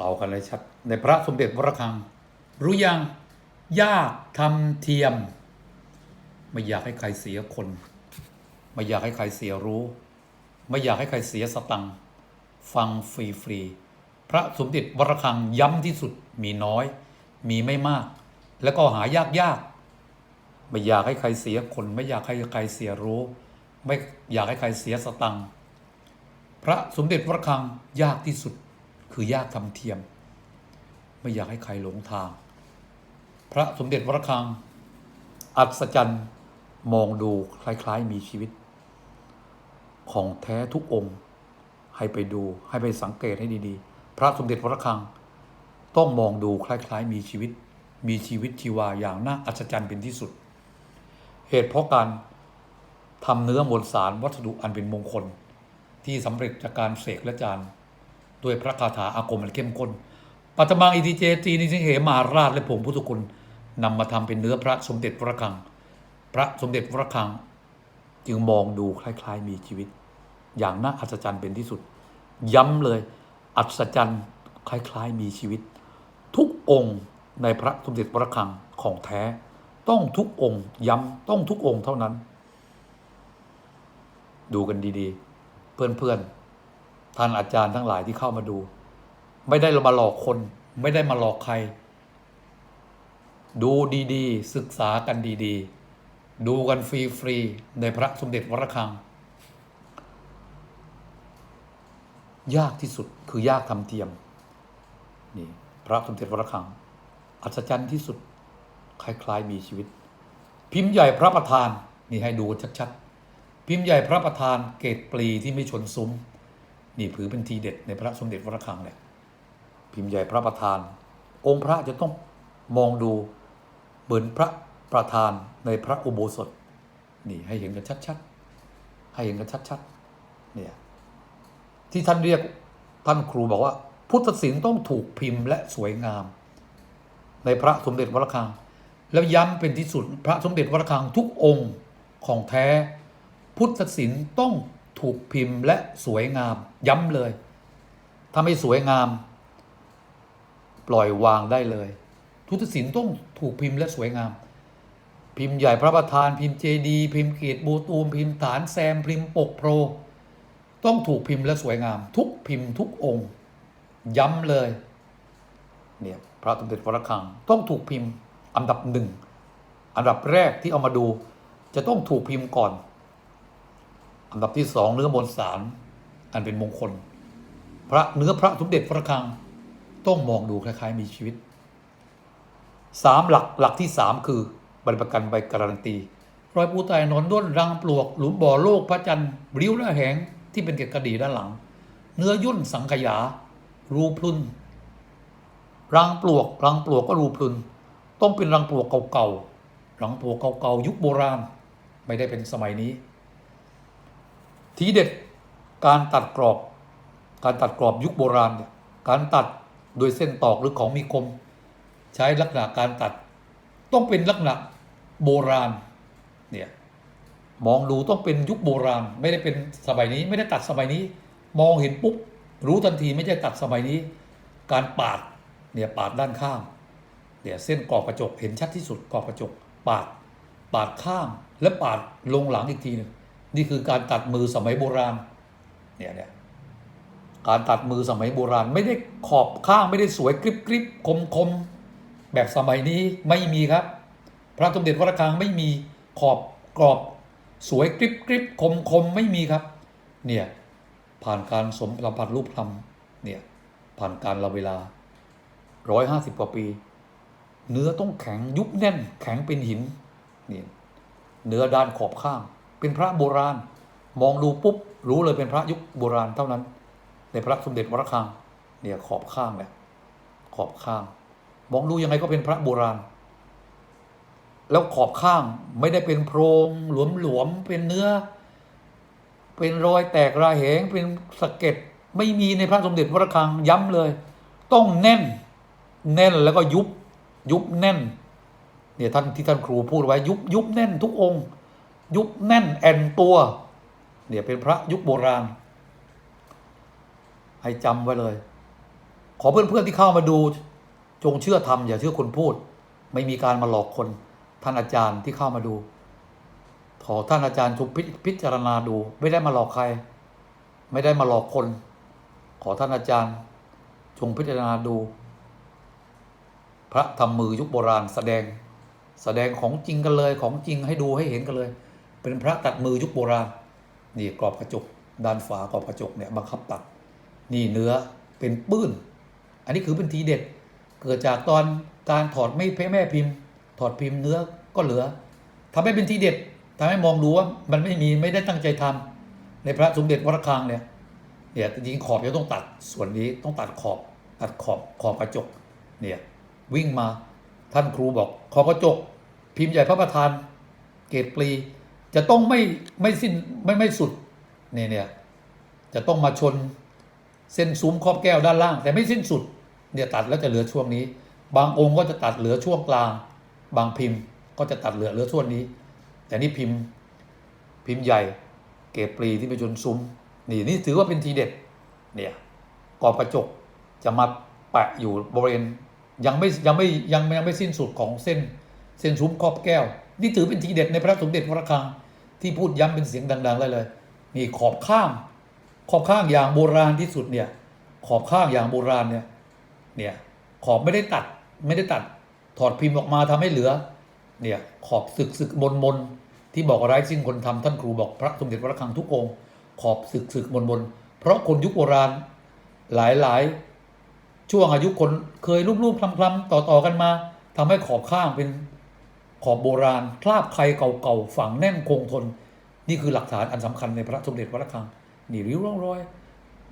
ต่อกันเลยชัด ในพระสมเด็จวรคัง รู้ยังยากทำเทียม ไม่อยากให้ใครเสียคน ไม่อยากให้ใครเสียรู้ ไม่อยากให้ใครเสียสตังฟังฟรีฟรีพระสมเด็จวรคังย้ำที่สุดมีน้อย มีไม่มาก แล้วก็หายากยากไม่อยากให้ใครเสียคน ไม่อยากให้ใครเสียรู้ ไม่อยากให้ใครเสียสตังพระสมเด็จวรคังยากที่สุด คือยากทำเทียม ไม่อยากให้ใครหลงทาง พระสมเด็จวรคัง อัศจรรย์มองดูคล้าย ๆ มีชีวิต ของแท้ทุกองค์ ให้ไปดูให้ไปสังเกตให้ดีๆ พระสมเด็จวรคัง ต้องมองดูคล้าย ๆ มีชีวิต มีชีวิตชีวาอย่างน่าอัศจรรย์เป็นที่สุด เหตุเพราะการทำเนื้อมวลสารวัสดุอันเป็นมงคล ที่สำเร็จจากการเสกและจาน ด้วยพระคาถาอาคมอันเข้มข้นปัตมังอิติเจตีนิสิงเหมาราชและผงพุทธคุณนำมาทำเป็นเนื้อพระสมเด็จวระคัง พระสมเด็จวระคัง จึงมองดูคล้าย ๆ มีชีวิต อย่างน่าอัศจรรย์เป็นที่สุด ย้ำเลยอัศจรรย์คล้าย ๆ มีชีวิต ทุกองค์ในพระสมเด็จวระคังของแท้ ต้องทุกองค์ ย้ำต้องทุกองค์เท่านั้น ดูกันดีๆ เพื่อนๆ ท่านอาจารย์ทั้งหลายที่เข้ามาดู ไม่ได้มาหลอกคน ไม่ได้มาหลอกใคร ดูดีๆ ศึกษากันดีๆ ดูกันฟรีๆ ในพระสมเด็จวรคัง ยากที่สุดคือยากทำเทียมนี่พระสมเด็จวรคัง อัศจรรย์ที่สุด คล้ายๆ มีชีวิต พิมพ์ใหญ่พระประธาน นี่ให้ดูชัดๆ พิมพ์ใหญ่พระประธานเกตปลีที่ไม่ชนซุ้ม นี่ถือเป็นทีเด็ดในพระสมเด็จวรคังเลยพิมพ์ใหญ่พระประธาน องค์พระจะต้องมองดูเหมือนพระประธานในพระอุโบสถ นี่ให้เห็นกันชัดๆให้เห็นกันชัดๆเนี่ยที่ท่านเรียกท่านครูบอกว่า พุทธศิลป์ต้องถูกพิมพ์และสวยงาม ในพระสมเด็จวรคัง แล้วย้ำเป็นที่สุดพระสมเด็จวรคังทุกองค์ของแท้ พุทธศิลป์ต้อง ถูกพิมพ์และสวยงาม ย้ำเลย ถ้าไม่สวยงาม ปล่อยวางได้เลยพุทธศิลป์ต้องถูกพิมพ์และสวยงาม พิมพ์ใหญ่พระประธาน พิมพ์เจดีพิมพ์เกียรติบูตูม พิมพ์ฐานแซม พิมพ์ปกโพรต้องถูกพิมพ์และสวยงาม ทุกพิมพ์ทุกองค์ ย้ำเลยเนี่ยพระสมเด็จวรคัง ต้องถูกพิมพ์อันดับหนึ่งอันดับแรกที่เอามาดู จะต้องถูกพิมพ์ก่อน อันดับที่สองเนื้อมวลสารอันเป็นมงคล พระเนื้อพระสมเด็จวรคังต้องมองดูคล้ายๆ มีชีวิตสามหลักหลักที่สามคือใบประกันใบการันตีรอยปูไตายนอนด้นรังปลวก หลุมบ่อโลกพระจันทร์ริ้วและแหงที่เป็นเกล็ดกระดีด้านหลัง เนื้อย่นสังขยา รูพลุนรังปลวกรังปลวกก็รูพลุนต้องเป็นรังปลวกเก่าๆรังปลวกเก่าๆยุคโบราณ ไม่ได้เป็นสมัยนี้ ทีเด็ดการตัดกรอบ การตัดกรอบยุคโบราณเนี่ยการตัดโดยเส้นตอกหรือของมีคม ใช้ลักษณะการตัด ต้องเป็นลักษณะโบราณเนี่ยมองดูต้องเป็นยุคโบราณ ไม่ได้เป็นสมัยนี้ ไม่ได้ตัดสมัยนี้ มองเห็นปุ๊บรู้ทันทีไม่ใช่ตัดสมัยนี้ การปาดเนี่ยปาดด้านข้างเนี่ยเส้นกรอบกระจกเห็นชัดที่สุดกรอบกระจก ปาด ปาดข้างและปาดลงหลังอีกทีหนึ่ง นี่คือการตัดมือสมัยโบราณเนี่ยเนี่ยการตัดมือสมัยโบราณ ไม่ได้ขอบข้างไม่ได้สวยกริบกริบคมคมแบบสมัยนี้ไม่มีครับ พระสมเด็จวรคังไม่มีขอบกรอบสวยกริบกริบคมคมไม่มีครับ เนี่ยผ่านการสมสัมผัสรูปธรรมเนี่ยผ่านการละเวลาร้อยห้าสิบกว่าปี เนื้อต้องแข็งยุบแน่นแข็งเป็นหินนี่เนื้อด้านขอบข้าง เป็นพระโบราณ มองดูปุ๊บรู้เลยเป็นพระยุคโบราณเท่านั้น ในพระสมเด็จวรคังเนี่ยขอบข้างเนี่ยขอบข้าง มองดูยังไงก็เป็นพระโบราณ แล้วขอบข้างไม่ได้เป็นโพรงหลวมๆเป็นเนื้อ เป็นรอยแตกราเหงเป็นสะเก็ดไม่มีในพระสมเด็จวรคังย้ำเลย ต้องแน่น แน่นแล้วก็ยุบยุบแน่นเนี่ยท่านที่ท่านครูพูดไว้ยุบยุบแน่นทุกองค์ ยุบแน่นแอนตัวเนี่ยเป็นพระยุคโบราณ ให้จำไว้เลย ขอเพื่อนๆที่เข้ามาดู จงเชื่อธรรมอย่าเชื่อคนพูด ไม่มีการมาหลอกคนท่านอาจารย์ที่เข้ามาดู ขอท่านอาจารย์จงพิพิจารณาดู ไม่ได้มาหลอกใคร ไม่ได้มาหลอกคน ขอท่านอาจารย์จงพิจารณาดู พระทำมือยุคโบราณแสดงแสดงของจริงกันเลยของจริงให้ดูให้เห็นกันเลย เป็นพระตัดมือยุคโบราณนี่กรอบกระจกด้านฝากรอบกระจกเนี่ยบังคับตัดนี่เนื้อเป็นปื้น อันนี้คือเป็นทีเด็ด เกิดจากตอนการถอดไม่เพแม่พิมพ์ ถอดพิมพ์เนื้อก็เหลือทำให้เป็นทีเด็ดทำให้มองดูว่ามันไม่มีไม่ได้ตั้งใจทำในพระสมเด็จวระฆังเนี่ยเนี่ยจริงขอบจะต้องตัดส่วนนี้ต้องตัดขอบตัดขอบขอบกระจกเนี่ยวิ่งมาท่านครูบอกขอบกระจก พิมพ์ใหญ่พระประธาน เกรดปลี จะต้องไม่ไม่สิ้นไม่ไม่สุดนี่เนี่ยจะต้องมาชนเส้นซุ้มครอบแก้วด้านล่าง แต่ไม่สิ้นสุดเนี่ยตัดแล้วจะเหลือช่วงนี้ บางองค์ก็จะตัดเหลือช่วงกลาง บางพิมพ์ก็จะตัดเหลือเหลือช่วงนี้ แต่นี่พิมพ์พิมพ์ใหญ่ เกปลีที่ไปชนซุ้มนี่นี่ถือว่าเป็นทีเด็ดเนี่ยกอบกระจกจะมาแปะอยู่บริเวณยังไม่ยังไม่ยังยังไม่สิ้นสุดของเส้นเส้นซุ้มครอบแก้ว นี่ถือเป็นทีเด็ดในพระสมเด็จพระคังที่พูดย้ำเป็นเสียงดังๆเลยเลยนี่ขอบข้าง ขอบข้างอย่างโบราณที่สุดเนี่ย ขอบข้างอย่างโบราณเนี่ย เนี่ย ขอบไม่ได้ตัด ไม่ได้ตัด ถอดพิมพ์ออกมาทำให้เหลือ เนี่ย ขอบสึกสึกมนมนที่บอกว่าไร้สิ้นคนทำท่านครูบอกพระสมเด็จพระคังทุกองค์ ขอบสึกสึกมนมนเพราะคนยุคโบราณหลายหลายช่วงอายุคนเคยรูปๆคลำๆต่อๆกันมาทำให้ขอบข้างเป็น ขอบโบราณ คราบใครเก่าๆฝังแน่นคงทน นี่คือหลักฐานอันสำคัญในพระสมเด็จพระระฆัง นี่ริ้วร่องรอย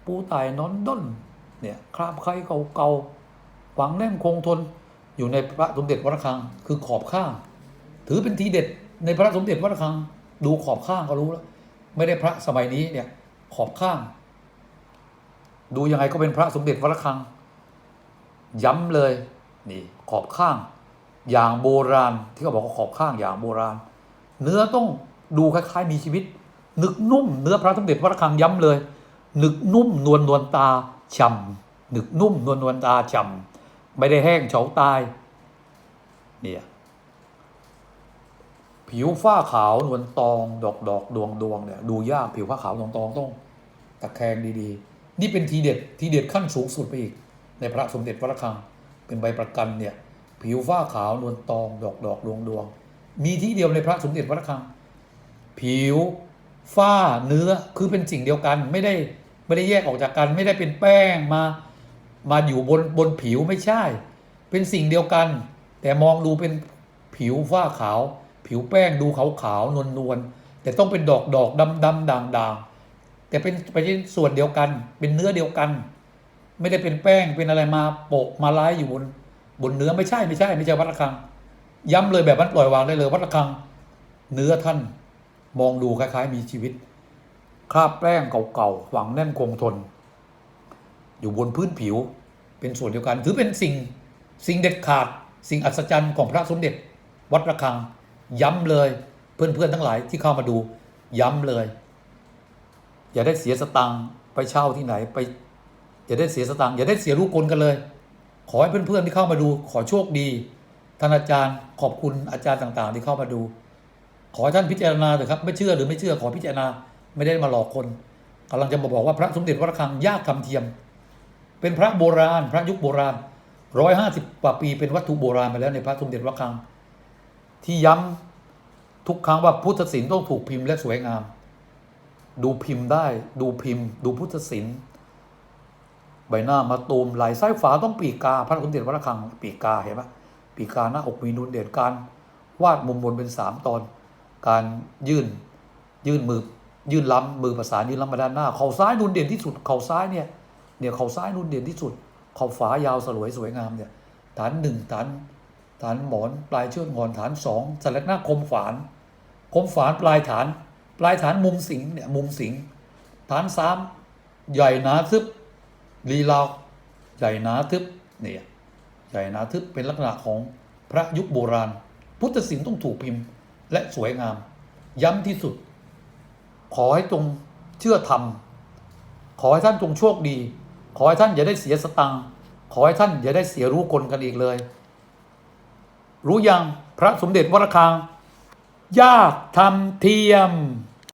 ปูตายนอนด้นเนี่ยคราบใครเก่าๆฝังแน่นคงทน อยู่ในพระสมเด็จพระระฆัง คือขอบข้าง ถือเป็นทีเด็ดในพระสมเด็จพระระฆัง ดูขอบข้างก็รู้แล้วไม่ได้พระสมัยนี้เนี่ยขอบข้าง ดูยังไงก็เป็นพระสมเด็จพระระฆัง ย้ำเลยนี่ขอบข้าง อย่างโบราณที่เขาบอกว่าขอบข้างอย่างโบราณ เนื้อต้องดูคล้ายๆมีชีวิต นึกนุ่มเนื้อพระสมเด็จพระระฆังย้ำเลย นึกนุ่มนวลนวลตาฉ่ำนึกนุ่มนวลนวลตาฉ่ำไม่ได้แห้งเฉาตายเนี่ยผิวฝ้าขาวนวลตอง ดอกดอกดวงดวงเนี่ยดูยากผิวฝ้าขาวดวงตองต้องตะแคงดีๆ นี่เป็นทีเด็ดทีเด็ดขั้นสูงสุดไปอีก ในพระสมเด็จพระระฆังเป็นใบประกันเนี่ย ผิวฝ้าขาวนวลตอง ดอกดอกดวงดวง มีที่เดียวในพระสมเด็จพระระฆัง ผิวฝ้าเนื้อคือเป็นสิ่งเดียวกัน ไม่ได้ไม่ได้แยกออกจากกัน ไม่ได้เป็นแป้งมามาอยู่บนบนผิวไม่ใช่ เป็นสิ่งเดียวกัน แต่มองดูเป็นผิวฝ้าขาว ผิวแป้งดูขาวขาวนวลนวลแต่ต้องเป็นดอกดอกดำดำด่างด่างแต่เป็นเป็นส่วนเดียวกัน เป็นเนื้อเดียวกัน ไม่ได้เป็นแป้งเป็นอะไรมาโปะมาไล่อยู่บน บนเนื้อไม่ใช่ไม่ใช่ ไม่ใช่วัดระฆัง ย้ำเลยแบบนั้นปล่อยวางได้เลยวัดระฆัง เนื้อท่านมองดูคล้ายๆ มีชีวิตคราบแป้งเก่าๆฝังแน่นคงทน อยู่บนพื้นผิวเป็นส่วนเดียวกันถือเป็นสิ่งสิ่งเด็ดขาด สิ่งอัศจรรย์ของพระสมเด็จ วัดระฆัง ย้ำเลยเพื่อนๆทั้งหลายที่เข้ามาดู ย้ำเลย อย่าได้เสียสตังค์ไปเช่าที่ไหนไป อย่าได้เสียสตังค์อย่าได้เสียลูกคนกันเลย ขอให้เพื่อนๆที่เข้ามาดู ขอโชคดีท่านอาจารย์ขอบคุณอาจารย์ต่างๆ ที่เข้ามาดู ขอท่านพิจารณาเถอะครับ ไม่เชื่อหรือไม่เชื่อขอพิจารณาไม่ได้มาหลอกคนกำลังจะมาบอกว่าพระสมเด็จพระระฆังยากคำเทียม เป็นพระโบราณ พระยุคโบราณร้อยห้าสิบกว่าปีเป็นวัตถุโบราณไปแล้วในพระสมเด็จพระระฆัง ที่ย้ำทุกครั้งว่าพุทธศิลป์ต้องถูกพิมพ์และสวยงาม ดูพิมพ์ได้ ดูพิมพ์ ดูพุทธศิลป์ ใบหน้ามาตูมไหลซ้ายฝาต้องปีกา พระสมเด็จพระระฆังปีกาเห็นไหมปีกาหน้าอกมีนูนเด่นการวาดมุมบนเป็นสามตอน การยื่นยื่นมือยื่นล้ำมือประสานยื่นล้ำมาด้านหน้าเข่าซ้ายนูนเด่นที่สุดเข่าซ้ายเนี่ยเนี่ยเข่าซ้ายนูนเด่นที่สุดเข่าฝายาวสลวยสวยงามเนี่ยฐานหนึ่งฐานฐานหมอนปลายเชือกงอนฐานสองสลักหน้าคมฝานคมฝานปลายฐาน ปลายฐานมุมสิงเนี่ยมุมสิงฐานสามใหญ่หนาทึบ ลีลาวใหญ่หนาทึบเนี่ยใหญ่หนาทึบเป็นลักษณะของพระยุคโบราณ พุทธศิลป์ต้องถูกพิมพ์ และสวยงาม ย้ำที่สุด ขอให้จงเชื่อธรรม ขอให้ท่านจงโชคดี ขอให้ท่านอย่าได้เสียสตังขอให้ท่านอย่าได้เสียรู้กลกันอีกเลย รู้ยังพระสมเด็จวรคังยากทำเทียม